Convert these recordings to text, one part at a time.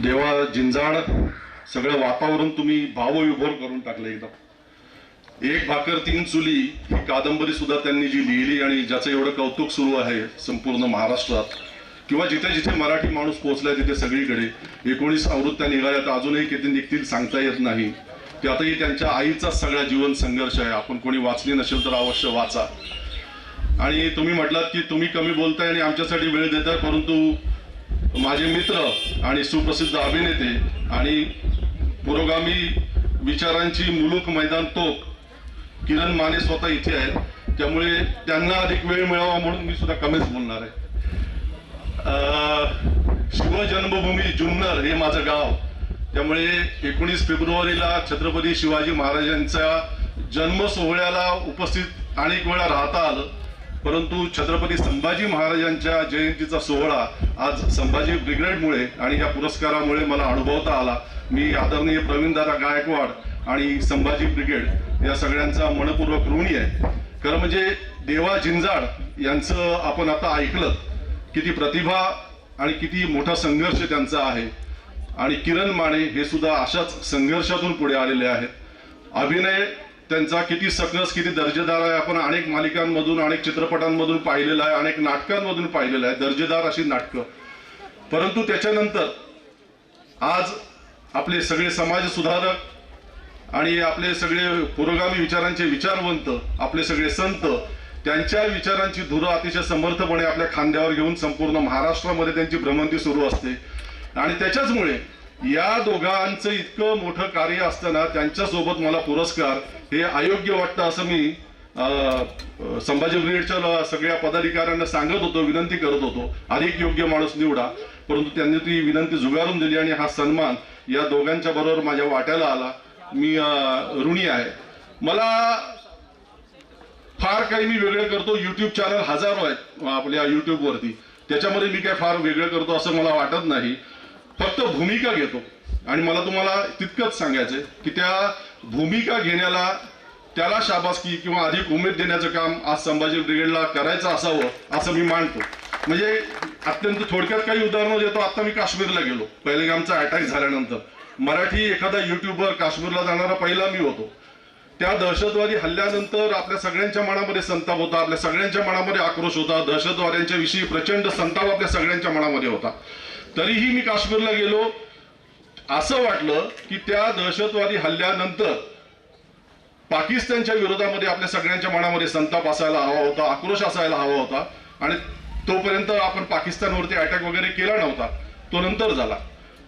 देवा जिंजाड सगळं वातावरण तुम्ही भावविभोर करून टाकलं एकदम एक भाकर तीन चुली ही कादंबरी सुद्धा त्यांनी जी लिहिली आणि ज्याचं एवढं कौतुक सुरू आहे संपूर्ण महाराष्ट्रात किंवा जिथे जिथे मराठी माणूस पोहोचलाय तिथे सगळीकडे एकोणीस आवृत्त्या निघाल्या तर अजूनही किती निघतील सांगता येत नाही. त्यातही त्यांच्या आईचा सगळा जीवन संघर्ष आहे. आपण कोणी वाचली नसेल तर अवश्य वाचा. आणि तुम्ही म्हटलात की तुम्ही कमी बोलताय आणि आमच्यासाठी वेळ देताय परंतु माझे मित्र आणि सुप्रसिद्ध अभिनेते आणि पुरोगामी विचारांची मुलूक मैदान तोप किरण माने स्वतः इथे आहेत. त्यामुळे त्यांना अधिक वेळ मिळावा म्हणून मी सुद्धा कमीच बोलणार आहे. शिवजन्मभूमी जुन्नर हे माझं गाव. त्यामुळे एकोणीस फेब्रुवारीला छत्रपती शिवाजी महाराजांच्या जन्म सोहळ्याला उपस्थित अनेक वेळा राहता आलं. परंतु छत्रपती संभाजी महाराजांच्या जयंतीचा सोहळा आज संभाजी ब्रिगेडमुळे आणि या पुरस्कारामुळे मला अनुभवता आला. मी आदरणीय प्रवीणदादा गायकवाड आणि संभाजी ब्रिगेड या सगळ्यांचा मनपूर्वक ऋणी आहे. खरं म्हणजे देवा झिंजाड यांचं आपण आता ऐकलं किती प्रतिभा आणि किती मोठा संघर्ष त्यांचा आहे. आणि किरण माने हे सुद्धा अशाच संघर्षातून पुढे आलेले आहेत. अभिनय त्यांचा किती सकस किती दर्जेदार आहे. आपण अनेक मालिकांमधून अनेक चित्रपटांमधून पाहिलेला आहे अनेक नाटकांमधून पाहिलेलं आहे. दर्जेदार अशी नाटकं. परंतु त्याच्यानंतर आज आपले सगळे समाज सुधारक आणि आपले सगळे पुरोगामी विचारांचे विचारवंत आपले सगळे संत त्यांच्या विचारांची धुरं अतिशय समर्थपणे आपल्या खांद्यावर घेऊन संपूर्ण महाराष्ट्रामध्ये त्यांची भ्रमंती सुरू असते. आणि त्याच्याचमुळे या दोघांचं इतकं मोठं कार्य असताना त्यांच्यासोबत मला पुरस्कार हे अयोग्य वाटतं असं मी संभाजी ब्रिगेडच्या सगळ्या पदाधिकाऱ्यांना सांगत होतो विनंती करत होतो. अधिक योग्य माणूस निवडा. परंतु त्यांनी ती विनंती जुगारून दिली आणि हा सन्मान या दोघांच्या बरोबर माझ्या वाट्याला आला. मी ऋणी आहे. मला फार काही मी वेगळं करतो. युट्यूब चॅनल हजारो आहेत आपल्या युट्यूब वरती. त्याच्यामध्ये मी काय फार वेगळं करतो असं मला वाटत नाही. फक्त भूमिका घेतो. आणि मला तुम्हाला तितकंच सांगायचंय की त्या भूमिका घेण्याला त्याला शाबासकी किंवा अधिक उमेद देण्याचं काम आज संभाजी ब्रिगेडला करायचं असावं असं मी मानतो. म्हणजे अत्यंत थोडक्यात काही उदाहरणं देतो. आता मी काश्मीरला गेलो. पहिले आमचा अटॅक झाल्यानंतर. मराठी एखादा युट्यूबवर काश्मीरला जाणारा पहिला मी होतो. त्या दहशतवादी हल्ल्यानंतर आपल्या सगळ्यांच्या मनामध्ये संताप होता. आपल्या सगळ्यांच्या मनामध्ये आक्रोश होता. दहशतवाद्यांच्या विषयी प्रचंड संताप आपल्या सगळ्यांच्या मनामध्ये होता. तरीही मी काश्मीरला गेलो. असं वाटलं की त्या दहशतवादी हल्ल्यानंतर पाकिस्तानच्या विरोधामध्ये आपल्या सगळ्यांच्या मनामध्ये संताप असायला हवा होता आक्रोश असायला हवा होता. आणि तोपर्यंत आपण पाकिस्तानवरती अटॅक वगैरे केला नव्हता. तो नंतर झाला.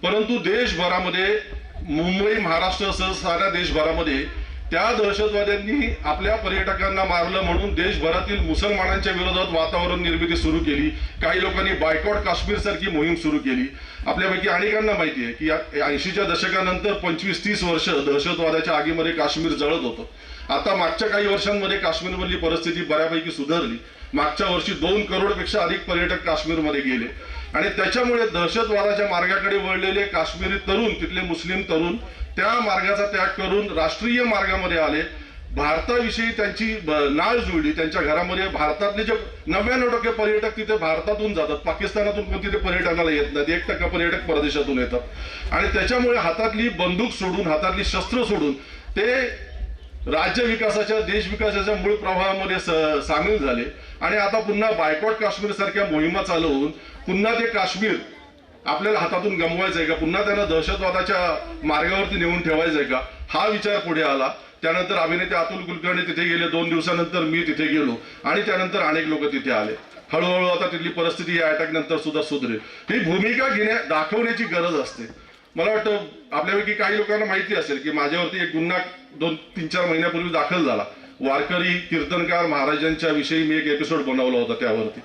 परंतु देशभरामध्ये मुंबई महाराष्ट्र सह साऱ्या देशभरामध्ये त्या दहशतवाद्यांनी आपल्या पर्यटकांना मारलं म्हणून देशभरातील मुसलमानांच्या विरोधात वातावरण निर्मिती सुरू केली. काही लोकांनी बायकॉट काश्मीर सारखी मोहीम सुरू केली. आपल्यापैकी अनेकांना माहिती आहे की ऐंशीच्या दशकानंतर पंचवीस तीस वर्ष दहशतवादाच्या आगीमध्ये काश्मीर जळत होतं. आता मागच्या काही वर्षांमध्ये काश्मीरमधली परिस्थिती बऱ्यापैकी सुधारली. मागच्या वर्षी दोन करोडपेक्षा अधिक पर्यटक काश्मीरमध्ये गेले. आणि त्याच्यामुळे दहशतवादाच्या मार्गाकडे वळलेले काश्मीरी तरुण तिथले मुस्लिम तरुण त्या मार्गाचा त्याग करून राष्ट्रीय मार्गामध्ये आले. भारताविषयी त्यांची नाळ जुळली. त्यांच्या घरामध्ये भारतातले जे नव्याण्णव टक्के पर्यटक तिथे भारतातून जातात. पाकिस्तानातून पण तिथे पर्यटनाला येत नाहीत. एक टक्का पर्यटक परदेशातून येतात. आणि त्याच्यामुळे हातातली बंदूक सोडून हातातली शस्त्र सोडून ते राज्य विकासाच्या देश विकासाच्या मूळ प्रवाहामध्ये सामील झाले. आणि आता पुन्हा बायकॉट काश्मीर सारख्या मोहिमा चालवून पुन्हा ते काश्मीर आपल्याला हातातून गमवायचंय का? पुन्हा त्यांना दहशतवादाच्या मार्गावरती नेऊन ठेवायचंय का? हा विचार पुढे आला. त्यानंतर अभिनेते अतुल कुलकर्णी तिथे गेले. दोन दिवसानंतर मी तिथे गेलो. आणि त्यानंतर अनेक लोक तिथे आले. हळूहळू आता तिथली परिस्थिती या अटॅक नंतर सुद्धा सुधरेल. ही भूमिका घेण्या दाखवण्याची गरज असते. मला वाटतं आपल्यापैकी काही लोकांना माहिती असेल की माझ्यावरती एक गुन्हा दोन तीन चार महिन्यापूर्वी दाखल झाला. वारकरी कीर्तनकार महाराजांच्या विषयी मी एक एपिसोड बनवला होता त्यावरती.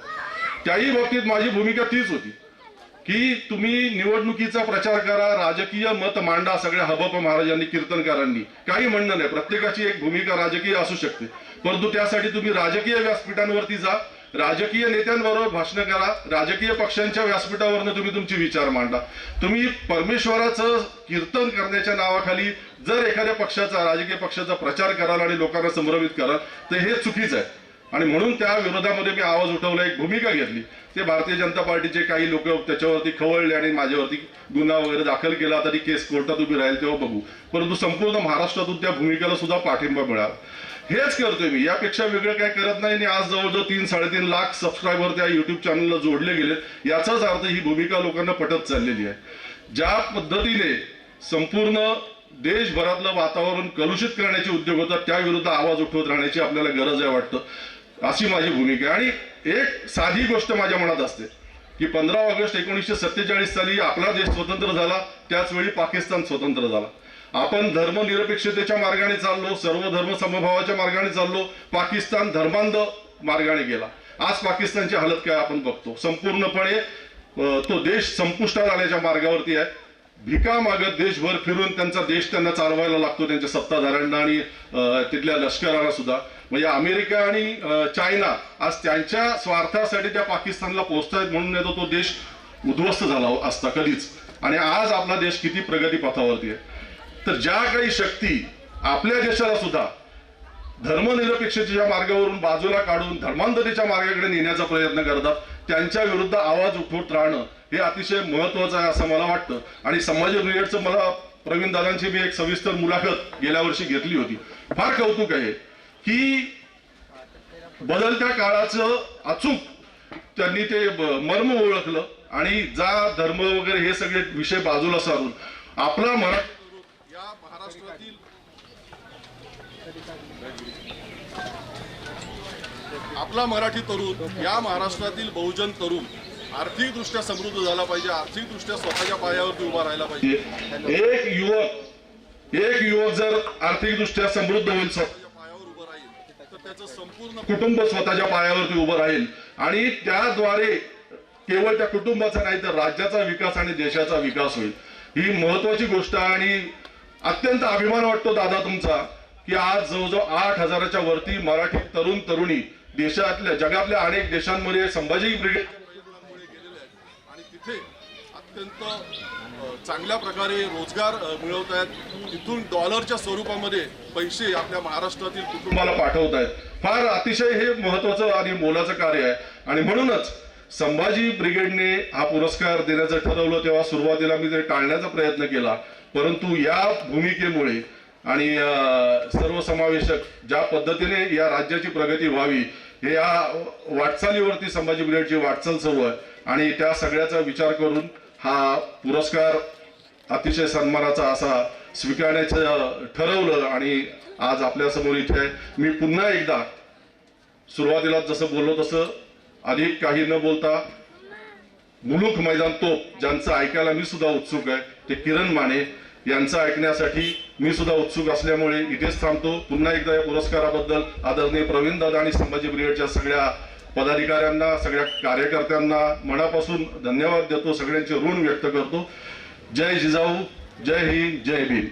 त्याही बाबतीत माझी भूमिका तीच होती. की तुम्ही निवडणुकीचा प्रचार करा राजकीय मत मांडा सगळ्या हबप महाराजांनी कीर्तनकारांनी. काही म्हणणं नाही प्रत्येकाची एक भूमिका राजकीय असू शकते. परंतु त्यासाठी तुम्ही राजकीय व्यासपीठांवरती जा राजकीय नेत्यांबरोबर भाषण करा राजकीय पक्षांच्या व्यासपीठावरनं तुम्ही तुमचे विचार मांडा. तुम्ही परमेश्वराचं कीर्तन करण्याच्या नावाखाली जर एखाद्या पक्षाचा राजकीय पक्षाचा प्रचार कराल आणि लोकांना संभ्रमित कराल तर हे चुकीचं आहे. आणि म्हणून त्या विरोधामध्ये मी आवाज उठवला एक भूमिका घेतली. ते भारतीय जनता पार्टीचे काही लोक त्याच्यावरती खवळले आणि माझ्यावरती गुन्हा वगैरे दाखल केला तरी केस कोर्टात उभी राहील तेव्हा बघू. परंतु संपूर्ण महाराष्ट्रातून त्या भूमिकेला सुद्धा पाठिंबा मिळाला. हेच करतोय मी. यापेक्षा वेगळं काय करत नाही आणि आज जवळजवळ तीन साडेतीन लाख सबस्क्रायबर त्या युट्यूब चॅनलला जोडले गेले याचाच अर्थ ही भूमिका लोकांना पटत चाललेली आहे. ज्या पद्धतीने संपूर्ण देशभरातलं वातावरण कलुषित करण्याचे उद्योग होतात त्या विरुद्ध आवाज उठवत राहण्याची आपल्याला गरज आहे वाटतं. अशी माझी भूमिका आहे. आणि एक साधी गोष्ट माझ्या मनात असते की पंधरा ऑगस्ट एकोणीसशे सत्तेचाळीस साली आपला देश स्वतंत्र झाला त्याच वेळी पाकिस्तान स्वतंत्र झाला. आपण धर्मनिरपेक्षतेच्या मार्गाने चाललो सर्व धर्म समभावाच्या मार्गाने चाललो पाकिस्तान धर्मांध मार्गाने गेला. आज पाकिस्तानची हालत काय आपण बघतो? संपूर्णपणे तो देश संपुष्टात आल्याच्या मार्गावरती आहे. भिका मागत देशभर फिरून त्यांचा देश त्यांना चालवायला लागतो त्यांच्या सत्ताधाऱ्यांना आणि तिथल्या लष्कराला सुद्धा. म्हणजे अमेरिका आणि चायना आज त्यांच्या स्वार्थासाठी त्या पाकिस्तानला पोहोचतायत म्हणून तो देश उद्ध्वस्त झाला असता कधीच. आणि आज आपला देश किती प्रगती पथावरती आहे. तर ज्या काही शक्ती आपल्या देशाला सुद्धा धर्मनिरपेक्षतेच्या मार्गावरून बाजूला काढून धर्मांतरीच्या मार्गाकडे नेण्याचा प्रयत्न करतात त्यांच्या विरुद्ध आवाज उठवत राहणं हे अतिशय महत्वाचं आहे असं मला वाटतं. आणि संभाजी ब्रिगेडचं मला प्रवीण दादांची मी एक सविस्तर मुलाखत गेल्या वर्षी घेतली होती. फार कौतुक आहे. की बदलत्या काळाचं अचूक त्यांनी ते मर्म ओळखलं आणि जा धर्म वगैरे हे सगळे विषय बाजूला सारून आपला मरा या महाराष्ट्रातील आपला मराठी तरुण या महाराष्ट्रातील बहुजन तरुण आर्थिकदृष्ट्या समृद्ध झाला पाहिजे आर्थिकदृष्ट्या स्वतःच्या पायावरती उभा राहायला पाहिजे. एक युवक एक युवक जर आर्थिकदृष्ट्या समृद्ध होईल स्वतःच्या पायावर उभं राहील तर त्याचं संपूर्ण कुटुंब स्वतःच्या पायावरती उभं राहील. आणि त्याद्वारे केवळ त्या कुटुंबाचा नाही तर राज्याचा विकास आणि देशाचा विकास होईल. ही महत्वाची गोष्ट आहे आणि अत्यंत अभिमान वाटतो दादा तुमचा की आज जवळजवळ आठ हजाराच्या वरती मराठी तरुण तरुणी देशातल्या जगातल्या अनेक देशांमध्ये संभाजी ब्रिगेड आणि तिथे अत्यंत चांगल्या प्रकारे रोजगार मिळवत आहेत. तिथून डॉलरच्या स्वरूपामध्ये पैसे आपल्या महाराष्ट्रातील कुटुंबाला पाठवत आहेत. फार अतिशय हे महत्वाचं आणि मोलाचं कार्य आहे. आणि म्हणूनच संभाजी ब्रिगेडने हा पुरस्कार देण्याचं ठरवलं तेव्हा सुरुवातीला मी ते टाळण्याचा प्रयत्न केला. परंतु या भूमिकेमुळे आणि सर्वसमावेशक ज्या पद्धतीने या राज्याची प्रगती व्हावी हे या वाटचालीवरती संभाजी ब्रिगेडची वाटचाल सुरू आहे. आणि त्या सगळ्याचा विचार करून हा पुरस्कार अतिशय सन्मानाचा असा स्वीकारण्याचं ठरवलं आणि आज आपल्यासमोर इथे आहे मी पुन्हा एकदा सुरुवातीला जसं बोललो तसं अधिक काही न बोलता मुलुख मैदान तोप ज्यांचं ऐकायला मी सुद्धा उत्सुक आहे ते किरण माने यांचं ऐकण्यासाठी मी सुद्धा उत्सुक असल्यामुळे इथेच थांबतो. पुन्हा एकदा या पुरस्काराबद्दल आदरणीय प्रवीण दादा आणि संभाजी ब्रिगेडच्या सगळ्या पदाधिकाऱ्यांना सगळ्या कार्यकर्त्यांना मनापासून धन्यवाद देतो सगळ्यांचे ऋण व्यक्त करतो. जय जिजाऊ जय हिंद जय भीम.